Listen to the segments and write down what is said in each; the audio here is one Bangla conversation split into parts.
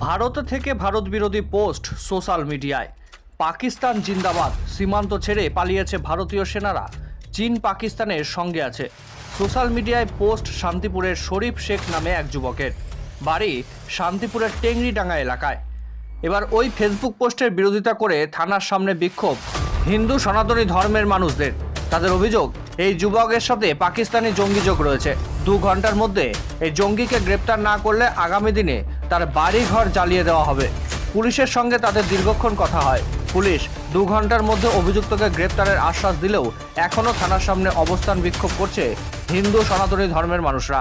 ভারত থেকে ভারত বিরোধী পোস্ট সোশ্যাল মিডিয়ায়। পাকিস্তান জিন্দাবাদ সীমান্ত ছেড়ে পালিয়েছে ভারতীয় সেনারা। চীন পাকিস্তানের সঙ্গে আছে। সোশ্যাল মিডিয়ায় পোস্ট শান্তিপুরের শরীফ শেখ নামে এক যুবকের। বাড়ি শান্তিপুরের টেংরিডাঙ্গা এলাকায়। এবার ওই ফেসবুক পোস্টের বিরোধিতা করে থানার সামনে বিক্ষোভ। হিন্দু সনাতনী ধর্মের মানুষদের। তাদের অভিযোগ, এই যুবকের সাথে পাকিস্তানি জঙ্গি যোগ রয়েছে। দু ঘণ্টার মধ্যে এই জঙ্গিকে গ্রেপ্তার না করলে আগামী দিনে তার বাড়ি ঘর জ্বালিয়ে দেওয়া হবে। পুলিশের সঙ্গে তাদের দীর্ঘক্ষণ কথা হয়। পুলিশ দু ঘণ্টার মধ্যে অভিযুক্তকে গ্রেপ্তারের আশ্বাস দিলেও এখনও থানার সামনে অবস্থান বিক্ষোভ করছে হিন্দু সনাতনী ধর্মের মানুষরা।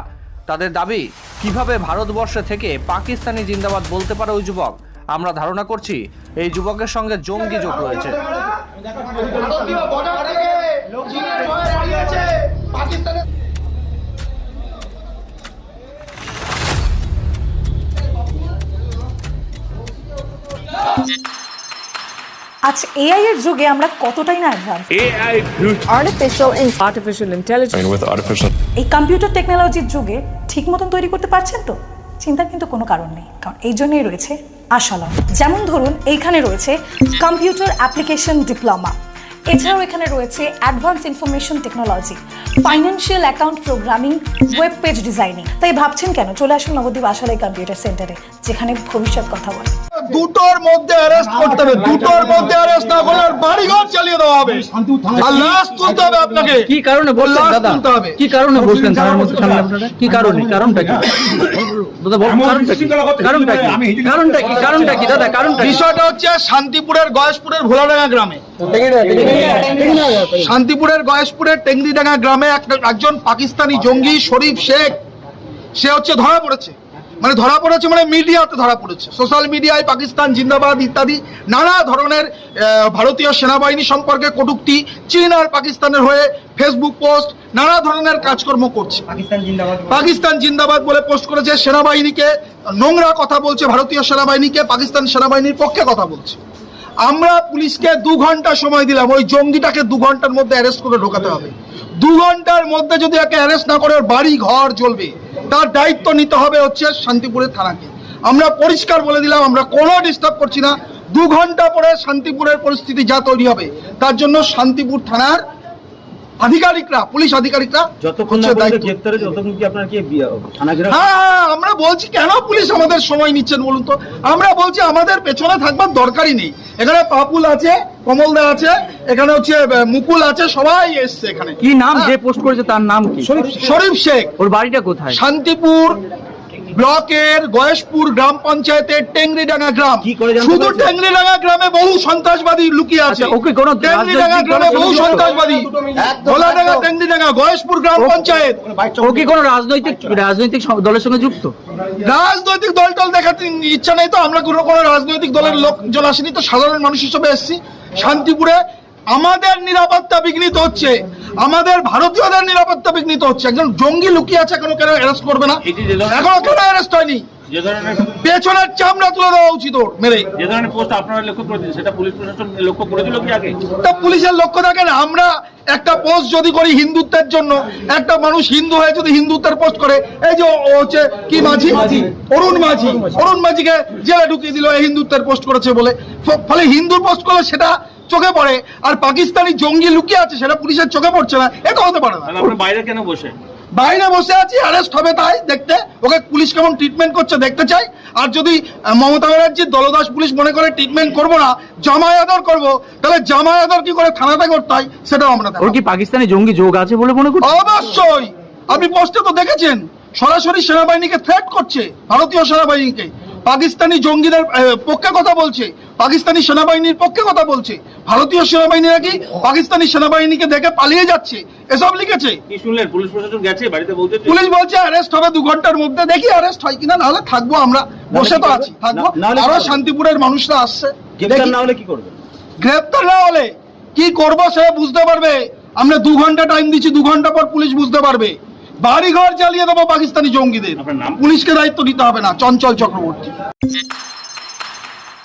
তাদের দাবি, কীভাবে ভারতবর্ষে থেকে পাকিস্তানি জিন্দাবাদ বলতে পারে ওই যুবক? আমরা ধারণা করছি, এই যুবকের সঙ্গে জঙ্গি যোগ রয়েছে। পাকিস্তানের আচ্ছা এআই এর যুগে আমরা কতটাই না advance AI artificial artificial in artificial intelligence. And এই কম্পিউটার টেকনোলজির যুগে ঠিক মতন তৈরি করতে পারছেন তো? চিন্তার কিন্তু কোনো কারণ নেই কারণ এই জন্যই রয়েছে আশালম যেমন ধরুন এইখানে রয়েছে কম্পিউটার অ্যাপ্লিকেশন ডিপ্লোমা এছাড়াও এখানে রয়েছে advance information technology financial account programming web page designing তাই ভাবছেন কেন? চলে আসুন নবদ্বীপ আশালাই কম্পিউটার সেন্টারে যেখানে ভবিষ্যৎ কথা বলে। দুটোর মধ্যে অ্যারেস্ট করতে হবে দুটোর মধ্যে অ্যারেস্ট না করলে আর বাড়িঘর চালিয়ে দেওয়া হবে। আর লাশ তুলতে হবে আপনাকে। কি কারণে বললেন দাদা? কি কারণে বসলেন থানার মধ্যে সামনে আপনারা? কি কারণে? কারণটা কি? দাদা বল কারণটা কি? কারণটা কি? কারণটা কি? কারণটা কি? দাদা কারণটা বিষয়টা হচ্ছে শান্তিপুরের গয়েশপুরের ভোলাডাঙ্গা গ্রামে। শান্তিপুরের গয়েশপুরের টেংরিডাঙ্গা গ্রামে একজন পাকিস্তানি জঙ্গি শরীফ শেখ সে হচ্ছে ধরা পড়েছে। মানে ধরা পড়েছে মানে মিডিয়াতে ধরা পড়েছে। সোশ্যাল মিডিয়ায় পাকিস্তান জিন্দাবাদ ইত্যাদি নানা ধরনের ভারতীয় সেনাবাহিনী সম্পর্কে কটূক্তি চীন আর পাকিস্তানের হয়ে ফেসবুক পোস্ট নানা ধরনের কাজকর্ম করছে। পাকিস্তান জিন্দাবাদ বলে পোস্ট করেছে সেনাবাহিনীকে নোংরা কথা বলছে ভারতীয় সেনাবাহিনীকে পাকিস্তান সেনাবাহিনীর পক্ষে কথা বলছে। আমরা পুলিশকে দু ঘণ্টা সময় দিলাম। ওই জঙ্গিটাকে দু ঘণ্টার মধ্যে অ্যারেস্ট করে ঢোকাতে হবে। দু ঘণ্টার মধ্যে যদি একে অ্যারেস্ট না করে বাড়ি, ঘর জ্বলবে তার দায়িত্ব নিতে হবে হচ্ছে শান্তিপুরের থানাকে। আমরা পরিষ্কার বলে দিলাম, আমরা কোনো ডিস্টার্ব করছি না। দু ঘণ্টা পরে শান্তিপুরের পরিস্থিতি যা তৈরি হবে, তার জন্য শান্তিপুর থানার আধিকারিকরা পুলিশ আধিকারিকরা যতক্ষণ কি আপনারা কি ঘেরাও হ্যাঁ হ্যাঁ, আমরা বলছি কেন পুলিশ আমাদের সময় নিচ্ছেন বলুন তো? আমরা বলছি আমাদের পেছনে থাকবার দরকারই নেই। এখানে পাপুল আছে কমল দা আছে এখানে হচ্ছে মুকুল আছে সবাই এসছে এখানে। কি নাম? যে পোস্ট করেছে তার নাম কি? শরীফ শেখ। ওর বাড়িটা কোথায়? শান্তিপুর ব্লকের গয়েশপুর গ্রাম পঞ্চায়েতের টেংরিডাঙ্গা গ্রাম। শুধু? টেংরিডাঙ্গা গ্রামে বহু সন্ত্রাসবাদী লুকিয়ে আছে। আচ্ছা, ওকে কোনো টেংরিডাঙ্গা রাজনৈতিক গ্রামে বহু সন্ত্রাসবাদী। ভোলাডাঙ্গা টেংরিডাঙ্গা গয়েশপুর গ্রাম পঞ্চায়েত। ও কি কোনো রাজনৈতিক রাজনৈতিক দলের সঙ্গে যুক্ত? রাজনৈতিক দল টল দেখাতে ইচ্ছা নেই তো। আমরা কোনো কোনো রাজনৈতিক দলের লোকজন আসেনি তো। সাধারণ মানুষ হিসেবে এসেছি। শান্তিপুরে আমাদের নিরাপত্তা বিঘ্নিত হচ্ছে। আমাদের ভারতীয়দের নিরাপত্তা বিঘ্নিত হচ্ছে। একজন জঙ্গি লুকিয়ে আছে এখনও কেন অ্যারেস্ট করবে না? এখনও কেন অ্যারেস্ট হয়নি? পেছনের চামড়া তুলে দেওয়া উচিত ওর মেরে। যে ধরনের পোস্ট আপনারা লক্ষ্য করেছেন সেটা পুলিশ প্রশাসন লক্ষ্য করেছিল কি আগে? তা পুলিশের লক্ষ্য থাকে না আমরা একটা পোস্ট যদি করি হিন্দুত্বের জন্য একটা মানুষ হিন্দু হয়ে যদি হিন্দুত্বের পোস্ট করে এই যে হচ্ছে কি মাঝি? অরুণ মাঝি। অরুণ মাঝিকে জেলে ঢুকিয়ে দিল হিন্দুত্বের পোস্ট করেছে বলে। ফলে হিন্দুর পোস্ট করলে সেটা চোখে পড়ে আর পাকিস্তানি জঙ্গি লুকিয়ে আছে সেটা পুলিশের চোখে পড়ছে না এটা হতে পারে না। বাইরে কেন বসে? বাইরে বসে আছি অ্যারেস্ট হবে তাই দেখতে। ওকে পুলিশ কেমন ট্রিটমেন্ট করছে দেখতে চাই। আর যদি মমতা ব্যানার্জির দলদাস পুলিশ মনে করে ট্রিটমেন্ট করব না জামাই আদর করব তাহলে জামাই আদর কি করে থানাতে করতে হয় সেটাও আমরা ওর কি পাকিস্তানি জঙ্গি যোগ আছে বলে মনে করছেন? অবশ্যই! আপনি পোস্টে তো দেখেছেন সরাসরি সেনাবাহিনীকে থ্রেট করছে ভারতীয় সেনাবাহিনীকে। পাকিস্তানি জঙ্গিদের পক্ষে কথা বলছে পাকিস্তানি সেনাবাহিনীর পক্ষে কথা বলছে। ভারতীয় সেনাবাহিনী নাকি পাকিস্তানি সেনাবাহিনীকে দেখে পালিয়ে যাচ্ছে? এসব লিখেছে। কি শুনলেন? পুলিশ প্রশাসন গেছে বাড়িতে বলতে পুলিশ বলছে অ্যারেস্ট হবে দু ঘণ্টার মধ্যে। দেখি অ্যারেস্ট হয় কিনা নাহলে থাকব আমরা। বসে তো আছি। থাকব। আরও শান্তিপুরের মানুষরা আসছে। গ্রেপ্তার না হলে কি করবে? গ্রেপ্তার না হলে কি করব সে বুঝতে পারবে। আমরা দু ঘণ্টা টাইম দিচ্ছি দু ঘণ্টা পর পুলিশ বুঝতে পারবে। বাড়ি ঘর জ্বালিয়ে দেবো পাকিস্তানি জঙ্গিদের? পুলিশকে দায়িত্ব নিতে হবে না চঞ্চল চক্রবর্তী।